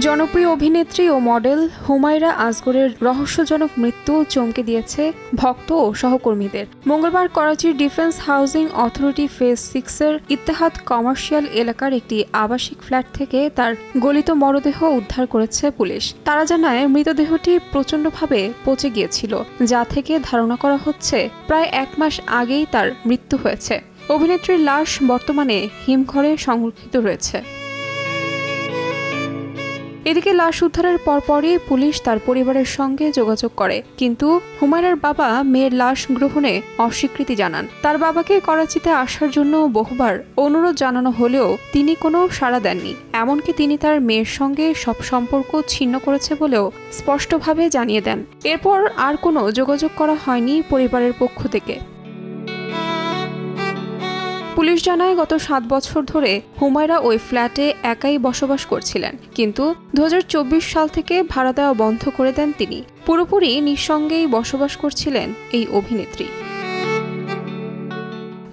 জনপ্রিয় অভিনেত্রী ও মডেল হুমায়রা আজগরের রহস্যজনক মৃত্যু চমকে দিয়েছে ভক্ত ও সহকর্মীদের। মঙ্গলবার করাচির ডিফেন্স হাউজিং অথরিটি ফেজ সিক্সের ইত্তেহাদ কমার্শিয়াল এলাকার একটি আবাসিক ফ্ল্যাট থেকে তার গলিত মরদেহ উদ্ধার করেছে পুলিশ। তারা জানায়, মৃতদেহটি প্রচণ্ডভাবে পচে গিয়েছিল, যা থেকে ধারণা করা হচ্ছে প্রায় এক মাস আগেই তার মৃত্যু হয়েছে। অভিনেত্রীর লাশ বর্তমানে হিমঘরে সংরক্ষিত রয়েছে। এদিকে লাশ উদ্ধারের পরপরই পুলিশ তার পরিবারের সঙ্গে যোগাযোগ করে। কিন্তু হুমায়রার বাবা মেয়ের লাশ গ্রহণে অস্বীকৃতি জানান। তার বাবাকে করাচিতে আসার জন্য বহুবার অনুরোধ জানানো হলেও তিনি কোনো সাড়া দেননি। এমনকি তিনি তার মেয়ের সঙ্গে সব সম্পর্ক ছিন্ন করেছে বলেও স্পষ্টভাবে জানিয়ে দেন। এরপর আর কোনো যোগাযোগ করা হয়নি পরিবারের পক্ষ থেকে। পুলিশ জানায়, গত সাত বছর ধরে হুমায়রা ওই ফ্ল্যাটে একাই বসবাস করছিলেন। কিন্তু দু হাজার চব্বিশ সাল থেকে ভাড়া দেওয়া বন্ধ করে দেন তিনি। পুরোপুরি নিঃসঙ্গেই বসবাস করছিলেন এই অভিনেত্রী।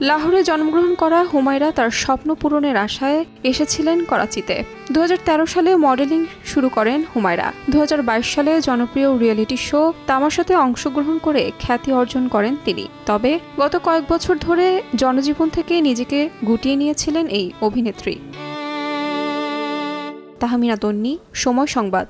লাহোরে জন্মগ্রহণ করা হুমায়রা তার স্বপ্ন পূরণের আশায় এসেছিলেন করাচিতে। দু হাজার তেরো সালে মডেলিং শুরু করেন হুমায়রা। দু হাজার বাইশ সালে জনপ্রিয় রিয়েলিটি শো তামাশাতে অংশগ্রহণ করে খ্যাতি অর্জন করেন তিনি। তবে গত কয়েক বছর ধরে জনজীবন থেকে নিজেকে গুটিয়ে নিয়েছিলেন এই অভিনেত্রী। তাহমিনা তন্নি, সময় সংবাদ।